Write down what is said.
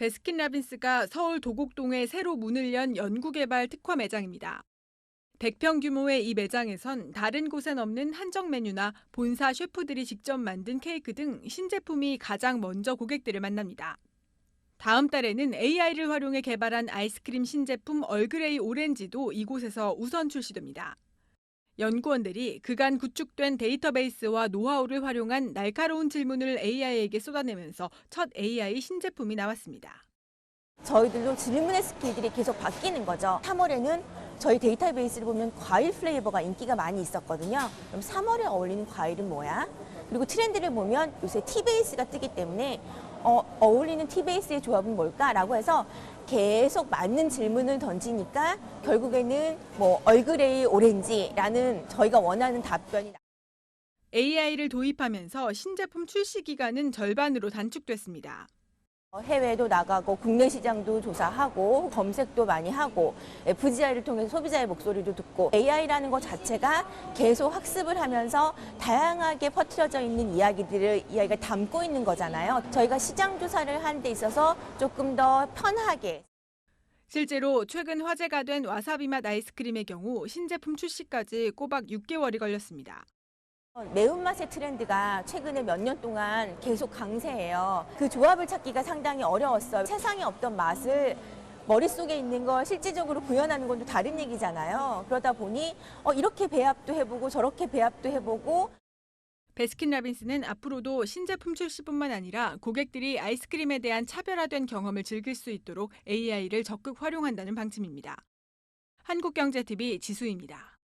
베스킨라빈스가 서울 도곡동에 새로 문을 연 연구개발 특화 매장입니다. 100평 규모의 이 매장에선 다른 곳엔 없는 한정 메뉴나 본사 셰프들이 직접 만든 케이크 등 신제품이 가장 먼저 고객들을 만납니다. 다음 달에는 AI를 활용해 개발한 아이스크림 신제품 얼그레이 오렌지도 이곳에서 우선 출시됩니다. 연구원들이 그간 구축된 데이터베이스와 노하우를 활용한 날카로운 질문을 AI에게 쏟아내면서 첫 AI 신제품이 나왔습니다. 저희들도 질문의 스킬들이 계속 바뀌는 거죠. 3월에는 저희 데이터베이스를 보면 과일 플레이버가 인기가 많이 있었거든요. 그럼 3월에 어울리는 과일은 뭐야? 그리고 트렌드를 보면 요새 티베이스가 뜨기 때문에 어, 어울리는 티베이스의 조합은 뭘까라고 해서 계속 맞는 질문을 던지니까 결국에는 뭐 얼그레이 오렌지라는 저희가 원하는 답변이 나- AI를 도입하면서 신제품 출시 기간은 절반으로 단축됐습니다. 어, 해외도 나가고 국내 시장도 조사하고 검색도 많이 하고 FGI를 통해서 소비자의 목소리도 듣고 AI라는 것 자체가 계속 학습을 하면서 다양하게 퍼뜨려져 있는 이야기들을 이야기가 담고 있는 거잖아요. 저희가 시장 조사를 하는 데 있어서 조금 더 편하게 실제로 최근 화제가 된 와사비 맛 아이스크림의 경우 신제품 출시까지 꼬박 6개월이 걸렸습니다. 매운맛의 트렌드가 최근에 몇 년 동안 계속 강세예요. 그 조합을 찾기가 상당히 어려웠어요. 세상에 없던 맛을 머릿속에 있는 걸 실질적으로 구현하는 건 또 다른 얘기잖아요. 그러다 보니 어, 이렇게 배합도 해보고 저렇게 배합도 해보고 베스킨라빈스는 앞으로도 신제품 출시뿐만 아니라 고객들이 아이스크림에 대한 차별화된 경험을 즐길 수 있도록 AI를 적극 활용한다는 방침입니다. 한국경제TV 지수입니다.